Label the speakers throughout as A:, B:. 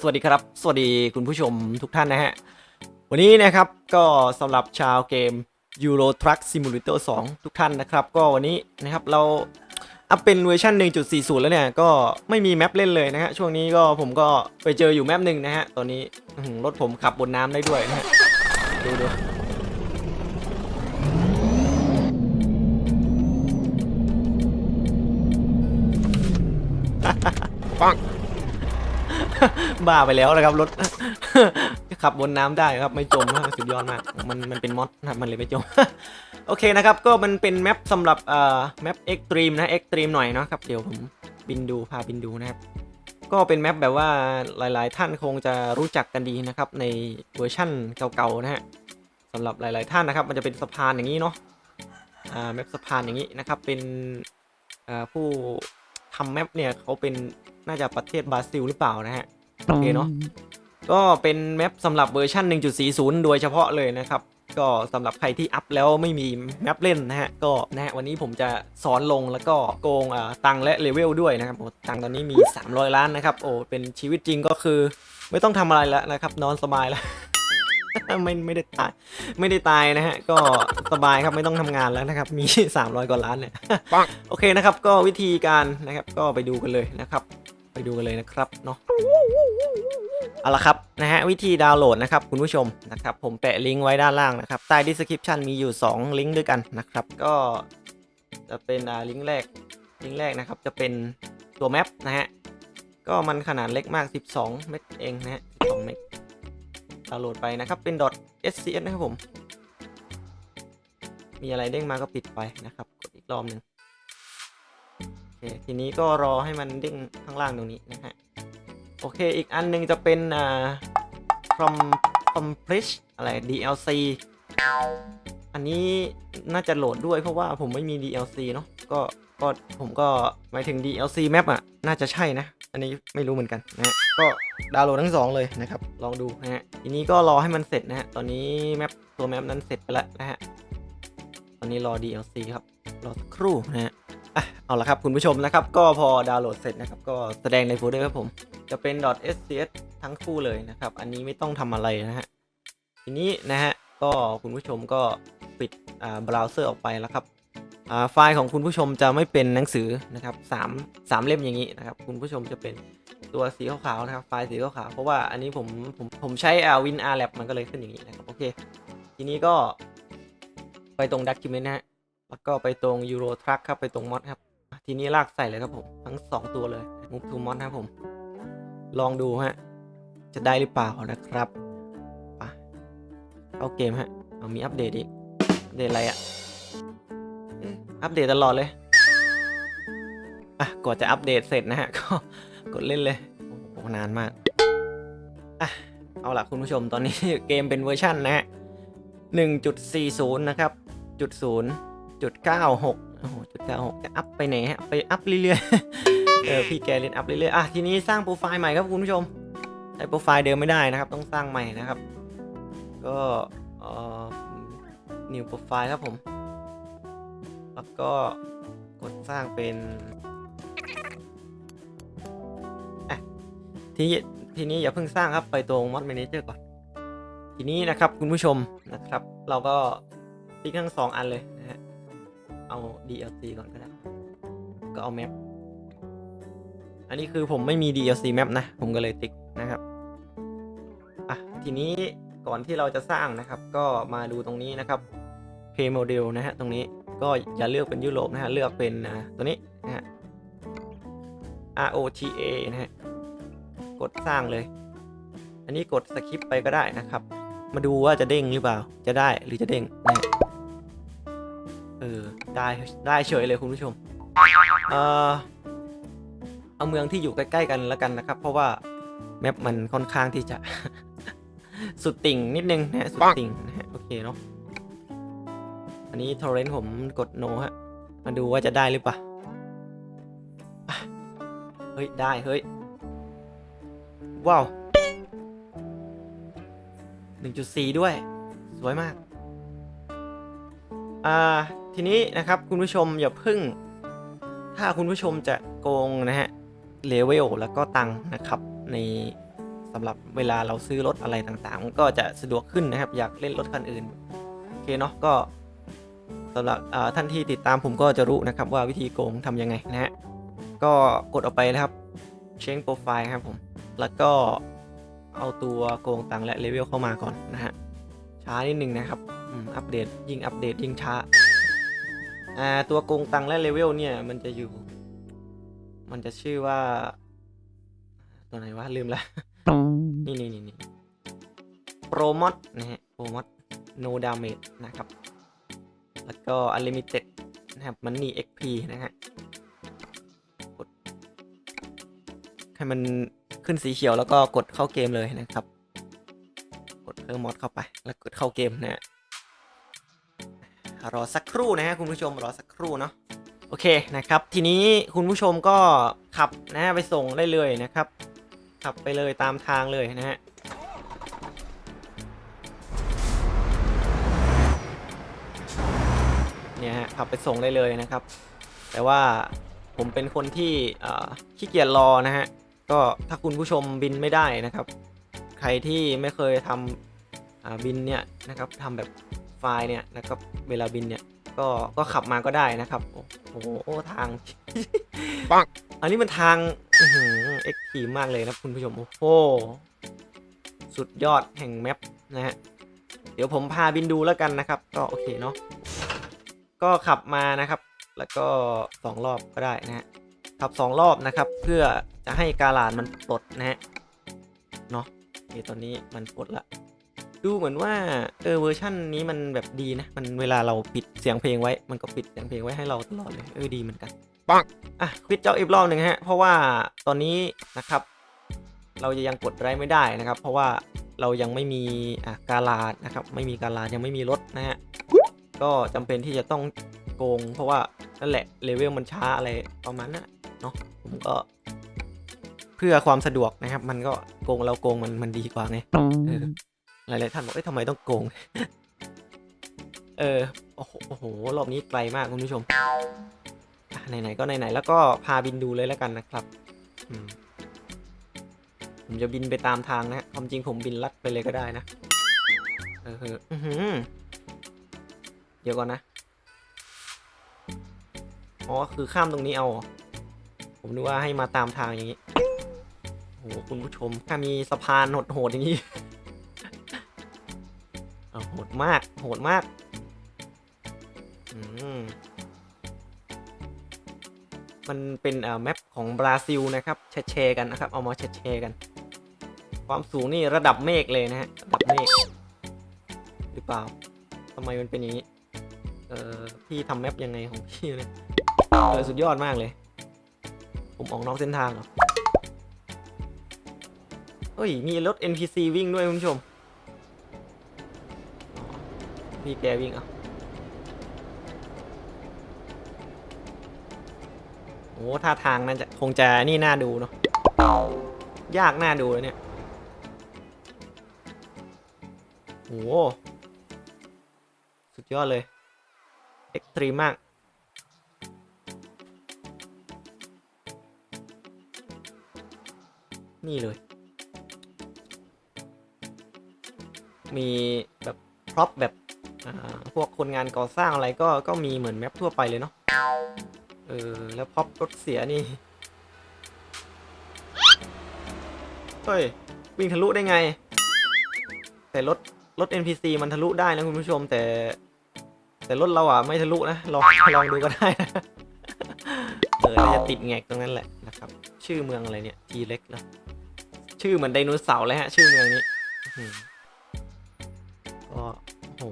A: สวัสดีครับ สวัสดีคุณผู้ชมทุกท่านนะฮะ วันนี้นะครับก็สำหรับชาวเกม Euro Truck Simulator 2 ทุกท่านนะครับ ก็วันนี้นะครับเราอัพเป็นเวอร์ชัน1.40 แล้วเนี่ย ก็ไม่มีแมปเล่นเลยนะฮะ ช่วงนี้ก็ผมก็ไปเจออยู่แมปหนึ่งนะฮะ ตอนนี้รถผมขับบนน้ำได้ด้วยนะฮะ ดูดูปัง บ้าไปแล้วนะครับรถ ขับบนน้ำได้ครับไม่จมนะครับสุดยอดมากมันมันเป็นมอดนะมันเลยไม่จม โอเคนะครับ ก็มันเป็นแมปสำหรับเอ่อแมปเอ็กตรีมนะเอ็กตรีมหน่อยเนาะครับเดี๋ยวผมบินดูพาบินดูนะครับก็เป็นแมปแบบว่าหลาย ๆ ท่านคงจะรู้จักกันดีนะครับในเวอร์ชั่นเก่าๆนะฮะสำหรับหลาย ๆ ท่านนะครับ มันจะเป็นสะพานอย่างนี้เนาะอ่าแมปสะพานอย่างนี้นะครับเป็นอ่าผู้ ทำแมปเนี่ยเขาเป็นน่าจะประเทศบราซิลหรือเปล่านะฮะโอเคเนาะก็เป็นแมปสำหรับเวอร์ชัน1.40 โดยเฉพาะเลยนะครับ ก็สำหรับใครที่อัพแล้วไม่มีแมปเล่นนะฮะ ก็นะฮะวันนี้ผมจะสอนลงแล้วก็โกงอ่าตังค์และเลเวลด้วยนะครับโอ้ตังค์ตอนนี้มี 300 ล้านนะครับ โอ้เป็นชีวิตจริงก็คือ ไม่ต้องทำอะไรแล้วนะครับ นอนสบายแล้ว ไม่ไม่ได้ตาย ไม่ได้ตายนะฮะ ก็สบายครับไม่ต้องทำงานแล้วนะครับ มี 300 กว่าล้านเนี่ยโอเคนะครับ ก็วิธีการนะครับ ก็ไปดูกันเลยนะครับ ไปดูกันเลยนะครับเนาะเอาละครับนะฮะวิธีดาวน์โหลดนะครับคุณผู้ชมนะครับ ผมแปะลิงก์ไว้ด้านล่างนะครับใต้ description มีอยู่ 2 ลิงก์ด้วยกันนะครับ ก็จะเป็นอ่าลิงก์แรกลิงก์แรกนะครับ จะเป็นตัวแมปนะฮะก็มันขนาดเล็กมาก 12 เมกเองนะฮะ12เมก ดาวน์โหลดไปนะครับเป็น .scs นะครับผม มีอะไรเด้งมาก็ปิดไปนะครับ กดอีกรอบหนึ่งโอเคทีนี้ก็รอให้มันเด้งข้างล่างตรงนี้นะฮะโอเคอีกอันหนึงจะเป็นอ่า from accomplish อะไร DLC อันนี้น่าจะโหลดด้วยเพราะว่าผมไม่มี DLC เนาะก็ก็ผมก็หมายถึง DLC map อะ น่าจะใช่นะ อันนี้ไม่รู้เหมือนกันนะฮะ ก็ดาวน์โหลดทั้งสองเลยนะครับ ลองดูนะฮะ ทีนี้ก็รอให้มันเสร็จนะฮะ ตอนนี้แมปตัวแมปนั้นเสร็จไปแล้วนะฮะ ตอนนี้รอ DLC ครับ รอสักครู่นะฮะอะเอาละครับคุณผู้ชมนะครับ ก็พอดาวน์โหลดเสร็จนะครับ ก็แสดงในโฟลเดอร์ครับผม จะเป็น .scs ทั้งคู่เลยนะครับ อันนี้ไม่ต้องทำอะไรนะฮะ ทีนี้นะฮะ ก็คุณผู้ชมก็ปิดอ่าเบราว์เซอร์ออกไปแล้วครับ ไฟล์ของคุณผู้ชมจะไม่เป็นหนังสือนะครับสามสามเล่มอย่างนี้นะครับคุณผู้ชมจะเป็นตัวสีขาวๆนะครับไฟล์สีขาวๆเพราะว่าอันนี้ผมผมผมใช้อ่า Win R Lab มันก็เลยขึ้นอย่างนี้นะครับโอเคทีนี้ก็ไปตรง Document นะฮะแล้วก็ไปตรง Euro Truck ครับไปตรง Mod ครับทีนี้ลากใส่เลยครับผมทั้ง 2 ตัวเลย Move to Mod นะครับผม ลองดูฮะจะได้หรือเปล่านะครับไปเข้าเกมฮะเอามีอัปเดตอีกอัปเดตอะไรอะ่ะ อัปเดตตลอดเลย อะก่อนจะอัปเดตเสร็จนะฮะ ก็กดเล่นเลย โอ้โหนานมาก อะ เอาล่ะคุณผู้ชมตอนนี้เกมเป็นเวอร์ชันนะฮะ1.40นะครับ จุดศูนย์จุดเก้าหกโอ้โหจุดเก้าหกจะอัพไปไหนฮะ ไปอัพเรื่อยๆ เออพี่แกเล่นอัพเรื่อยๆ อะทีนี้สร้างโปรไฟล์ใหม่ครับคุณผู้ชมใช้โปรไฟล์เดิมไม่ได้นะครับ ต้องสร้างใหม่นะครับ ก็เอ่อ new โปรไฟล์ครับผม แล้วก็กดสร้างเป็นทีนี้ทีนี้อย่าเพิ่งสร้างครับไปตรง mod manager ก่อน ทีนี้นะครับคุณผู้ชมนะครับ เราก็ติ๊กทั้งสองอันเลยนะฮะเอา DLC ก่อนก็ได้ ก็เอาแมปอันนี้คือผมไม่มี DLC map นะ ผมก็เลยติ๊กนะครับอะทีนี้ก่อนที่เราจะสร้างนะครับ ก็มาดูตรงนี้นะครับ Pay Model นะฮะตรงนี้ ก็อย่าเลือกเป็นยุโรปนะฮะ เลือกเป็นตัวนี้นะฮะ ROTA นะฮะ กดสร้างเลย อันนี้กดสคริปไปก็ได้นะครับ มาดูว่าจะเด้งหรือเปล่า จะได้หรือจะเด้งนะเออ ได้ได้เฉยเลยคุณผู้ชม เออเอาเมืองที่อยู่ใกล้ๆกันแล้วกันนะครับ เพราะว่าแมปมันค่อนข้างที่จะ สุดติ่งนิดนึงนะฮะสุดติ่งนะฮะโอเคเนาะ อันนี้ทอร์เรนต์ผมกดโนฮะ มาดูว่าจะได้หรือเปล่าอะเฮ้ย ได้ เฮ้ย ว้าว 1.4 ด้วย สวยมาก อ่า ทีนี้นะครับคุณผู้ชมอย่าพึ่ง ถ้าคุณผู้ชมจะโกงนะฮะ เลเวลแล้วก็ตังค์นะครับในสำหรับเวลาเราซื้อรถอะไรต่างๆ มันก็จะสะดวกขึ้นนะครับ อยากเล่นรถคันอื่น โอเคเนาะก็ สำหรับท่านที่ติดตามผมก็จะรู้นะครับว่าวิธีโกงทำยังไงนะฮะก็กดออกไปนะครับ change profile ครับผมแล้วก็เอาตัวโกงตังและเลเวลเข้ามาก่อนนะฮะช้านิดนึงนะครับอัปเดตยิ่งอัปเดตยิ่งช้าอ่าตัวโกงตังและเลเวลเนี่ยมันจะอยู่ มันจะชื่อว่า ตัวไหนวะลืมละนี่นี่นี่นี่โปรโมทนะฮะโปรโมท no damage นะครับ แล้วก็ unlimited นะครับ money xp นะฮะกดให้มันขึ้นสีเขียวแล้วก็กดเข้าเกมเลยนะครับ กดเพิ่มมอดเข้าไป แล้วกดเข้าเกมนะฮะรอสักครู่นะฮะคุณผู้ชมรอสักครู่เนาะโอเคนะครับ ทีนี้คุณผู้ชมก็ขับนะฮะไปส่งได้เลยนะครับ ขับไปเลยตามทางเลยนะฮะ ขับไปส่งได้เลยนะครับ แต่ว่าผมเป็นคนที่เอ่อขี้เกียจรอนะฮะก็ถ้าคุณผู้ชมบินไม่ได้นะครับ ใครที่ไม่เคยทำอ่าบินเนี่ยนะครับทำแบบไฟล์เนี่ยนะครับเวลาบินเนี่ยก็ก็ขับมาก็ได้นะครับ โอ้โหทาง
B: ปัง
A: อันนี้มันทางเอ็กทีมากเลยนะคุณผู้ชม โอ้โหสุดยอดแห่งแมปนะฮะเดี๋ยวผมพาบินดูแล้วกันนะครับ ก็โอเคเนาะ ก็ขับมานะครับ แล้วก็สองรอบก็ได้นะฮะขับสองรอบนะครับ เพื่อจะให้กาลาดมันปลดนะฮะเนาะโอเคตอนนี้มันปลดละดูเหมือนว่าเออเวอร์ชันนี้มันแบบดีนะ มันเวลาเราปิดเสียงเพลงไว้ มันก็ปิดเสียงเพลงไว้ให้เราตลอดเลย เออดีเหมือนกัน
B: ปัง
A: อะควิดเจ้าอีกรอบหนึ่งฮะ เพราะว่าตอนนี้นะครับ เราจะยังกดไรไม่ได้นะครับ เพราะว่าเรายังไม่มีอะกาลาดนะครับ ไม่มีกาลาดยังไม่มีรถนะฮะ ก็จำเป็นที่จะต้องโกง เพราะว่านั่นแหละเลเวลมันช้าอะไรประมาณนั้นเนาะผมก็ เพื่อความสะดวกนะครับ มันก็โกงเราโกงมันมันดีกว่าไงเออหลายๆท่านบอกเอ้ยทำไมต้องโกง เออโอ้โหโอ้โหรอบนี้ไกลมากคุณผู้ชมอะไหนๆก็ไหนๆแล้วก็พาบินดูเลยแล้วกันนะครับอืมผมจะบินไปตามทางนะความจริงผมบินลัดไปเลยก็ได้นะ เออเอออื้อหือเดี๋ยวก่อนนะ อ๋อ คือข้ามตรงนี้เอา ผมนึกว่าให้มาตามทางอย่างนี้ โอ้โห คุณผู้ชม ถ้ามีสะพานโหดๆอย่างนี้โหดมาก โหดมาก อืมมันเป็นเอ่อแมปของบราซิลนะครับแชร์แชร์กันนะครับ เอามาแชร์แชร์กัน ความสูงนี่ระดับเมฆเลยนะฮะ ระดับเมฆหรือเปล่าทำไมมันเป็นอย่างนี้ พี่ทำแมปยังไงของพี่เนี่ยเออสุดยอดมากเลย ผมออกนอกเส้นทางเหรอเฮ้ย มีรถ NPC วิ่งด้วยคุณผู้ชม พี่แกวิ่งอะโอ้ท่าทางน่าจะคงจะนี่น่าดูเนาะ ยากน่าดูเลยเนี่ยโอ้สุดยอดเลยเอ็กตรีมมาก นี่เลย มีแบบพร็อพแบบพวกคนงานก่อสร้างอะไรก็ก็มีเหมือนแมปทั่วไปเลยเนาะ เออ แล้วพร็อพรถเสียนี่ เฮ้ย วิ่งทะลุได้ไง แต่รถรถ NPC มันทะลุได้นะคุณผู้ชมแต่ แต่รถเราอะไม่ทะลุนะลองลองดูก็ได้นะเออแล้วจะติดแงกตรงนั้นแหละนะครับ ชื่อเมืองอะไรเนี่ยทีเล็กแล้วชื่อเหมือนไดโนเสาร์เลยฮะ ชื่อเมืองนี้ก็โอ้โห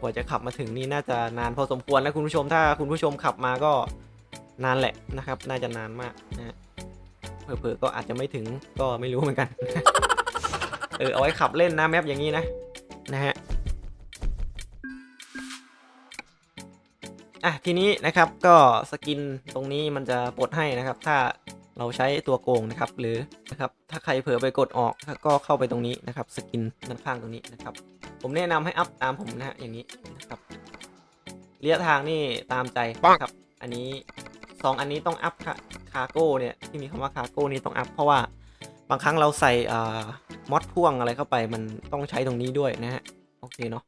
A: กว่าจะขับมาถึงนี่น่าจะนานพอสมควรนะคุณผู้ชมถ้าคุณผู้ชมขับมาก็นานแหละนะครับ น่าจะนานมากนะเผลอๆก็อาจจะไม่ถึงก็ไม่รู้เหมือนกัน เออเอาไว้ขับเล่นนะแมปอย่างนี้นะ อะทีนี้นะครับก็สกินตรงนี้มันจะปลดให้นะครับ ถ้าเราใช้ตัวโกงนะครับ หรือนะครับถ้าใครเผลอไปกดออกก็เข้าไปตรงนี้นะครับสกินด้านข้างตรงนี้นะครับ ผมแนะนำให้อัพตามผมนะฮะอย่างนี้นะครับระยะทางนี่ตามใจนะครับ อันนี้สองอันนี้ต้องอัพค่ะคาโก้เนี่ยที่มีคำว่าคาโก้นี่ต้องอัพเพราะว่าบางครั้งเราใส่อ่ามอดพ่วงอะไรเข้าไปมันต้องใช้ตรงนี้ด้วยนะฮะโอเคเนาะ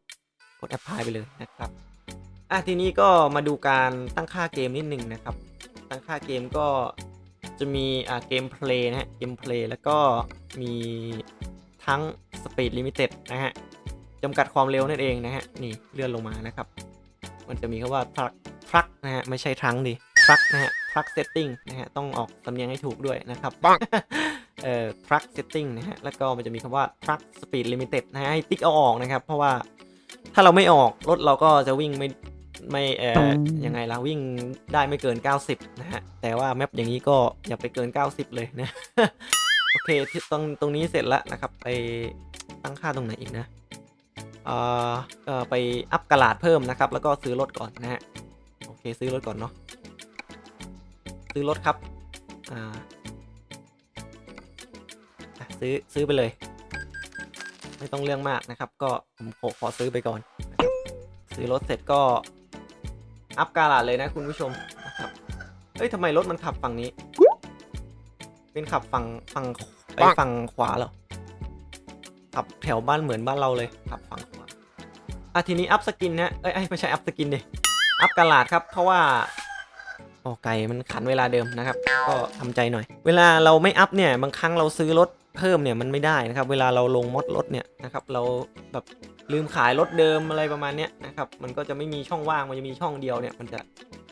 A: กด apply ไปเลยนะครับ อะทีนี้ก็มาดูการตั้งค่าเกมนิดหนึ่งนะครับ ตั้งค่าเกมก็จะมีอ่าเกมเพลย์นะฮะเกมเพลย์แล้วก็มีทั้ง Speed Limited นะฮะจำกัดความเร็วนั่นเองนะฮะนี่เลื่อนลงมานะครับ มันจะมีคำว่า truck truck นะฮะไม่ใช่ทั้งดิ truck นะฮะ truck setting นะฮะต้องออกสำเนียงให้ถูกด้วยนะครับเอ่อ truck setting นะฮะ แล้วก็มันจะมีคำว่า truck speed limited นะฮะ ให้ติ๊กเอาออกนะครับ เพราะว่าถ้าเราไม่ออก รถเราก็จะวิ่งไม่ ไม่เอ่อยังไงล่ะวิ่งได้ไม่เกิน 90 นะฮะ แต่ว่าแมปอย่างนี้ก็อย่าไปเกิน 90 เลยนะ โอเคที่ตรงตรงนี้เสร็จแล้วนะครับ ไปตั้งค่าตรงไหนอีกนะเอ่อเอ่อไปอัพกระดาษเพิ่มนะครับ แล้วก็ซื้อรถก่อนนะฮะ โอเคซื้อรถก่อนเนาะ ซื้อรถครับ อ่าอะซื้อซื้อไปเลย ไม่ต้องเรื่องมากนะครับ ก็ผมขอขอซื้อไปก่อนนะครับซื้อรถเสร็จก็ อัพกาลาดเลยนะคุณผู้ชมนะครับเอ้ยทำไมรถมันขับฝั่งนี้ เป็นขับฝั่งฝั่งไปฝั่งขวาเหรอขับแถวบ้านเหมือนบ้านเราเลยขับฝั่งขวาอะทีนี้อัพสกินนะเอ้ยเอ้ยไม่ใช่อัพสกินดิอัพกาลาดครับเพราะว่าโอ้ไก่มันขันเวลาเดิมนะครับ ก็ทำใจหน่อย เวลาเราไม่อัพเนี่ยบางครั้งเราซื้อรถเพิ่มเนี่ยมันไม่ได้นะครับ เวลาเราลงมดรถเนี่ยนะครับเราแบบลืมขายรถเดิมอะไรประมาณเนี้ยนะครับมันก็จะไม่มีช่องว่างมันจะมีช่องเดียวเนี่ยมันจะ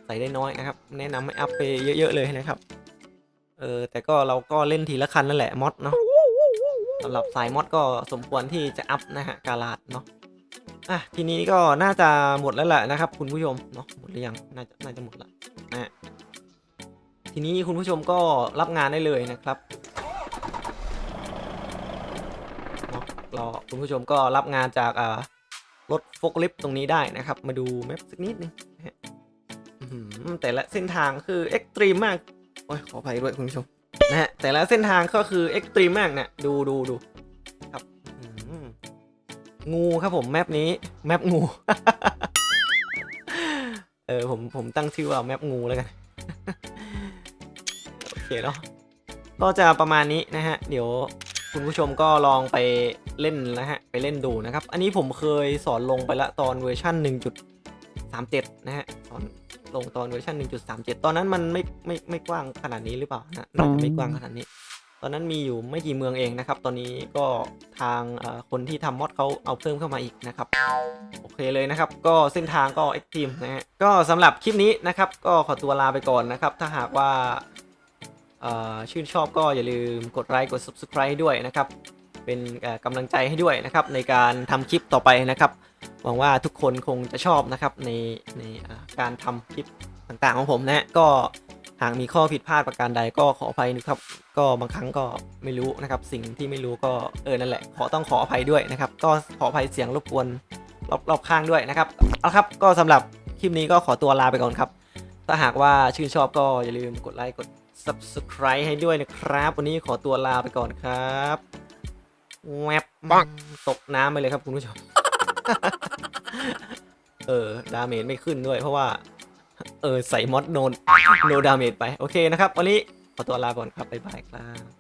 A: ใส่ได้น้อยนะครับแนะนำให้อัพไปเยอะ ๆ เลยนะครับเออแต่ก็เราก็เล่นทีละคันนั่นแหละมดเนาะสำหรับสายมดก็สมควรที่จะอัพนะฮะกาลาดเนาะอะทีนี้ก็น่าจะหมดแล้วแหละนะครับ คุณผู้ชมเนาะหมดหรือยังน่าจะน่าจะหมดละ นะทีนี้คุณผู้ชมก็รับงานได้เลยนะครับรอคุณผู้ชมก็รับงานจากรถโฟกลิฟต์ตรงนี้ได้นะครับ มาดูแมปสักนิดนึงแต่ละเส้นทางคือเอ็กตรีมมากโอ้ยขออภัยด้วยคุณผู้ชมนะฮะแต่ละเส้นทางก็คือเอ็กตรีมมากเนี่ยดูดูดูครับงูครับผมแมปนี้แมปงู เออผมผมตั้งชื่อว่าแมปงูแล้วกัน โอเคเนาะก็จะประมาณนี้นะฮะ เดี๋ยวคุณผู้ชมก็ลองไปเล่นนะฮะ ไปเล่นดูนะครับ อันนี้ผมเคยสอนลงไปละตอนเวอร์ชัน1.37 นะฮะสอนลงตอนเวอร์ชัน1.37 ตอนนั้นมันไม่ไม่ไม่กว้างขนาดนี้หรือเปล่านะน่าจะไม่กว้างขนาดนี้ ตอนนั้นมีอยู่ไม่กี่เมืองเองนะครับ ตอนนี้ก็ทางคนที่ทำมอดเขาเอาเพิ่มเข้ามาอีกนะครับ โอเคเลยนะครับ ก็เส้นทางก็เอ็กตรีมนะฮะ ก็สำหรับคลิปนี้นะครับ ก็ขอตัวลาไปก่อนนะครับ ถ้าหากว่าชื่นชอบก็อย่าลืมกดไลค์กด subscribe ด้วยนะครับ เป็นกำลังใจให้ด้วยนะครับ ในการทำคลิปต่อไปนะครับ หวังว่าทุกคนคงจะชอบนะครับในในการทำคลิปต่างๆของผมนะฮะก็ หากมีข้อผิดพลาดประการใดก็ขออภัยนะครับ ก็บางครั้งก็ไม่รู้นะครับ สิ่งที่ไม่รู้ก็เออนั่นแหละ ขอต้องขออภัยด้วยนะครับ ก็ขออภัยเสียงรบกวนรอบรอบข้างด้วยนะครับเอาละครับก็สำหรับคลิปนี้ก็ขอตัวลาไปก่อนครับ ถ้าหากว่าชื่นชอบก็อย่าลืมกดไลค์กด subscribe ให้ด้วยนะครับ วันนี้ขอตัวลาไปก่อนครับแวบ
B: ปัง
A: ตกน้ำไปเลยครับคุณผู้ชม เออ ดาเมจไม่ขึ้นด้วยเพราะว่า เออใส่มอดโนโนดาเมจไป โอเคนะครับ วันนี้ขอตัวลาก่อนครับ บ๊ายบายครับ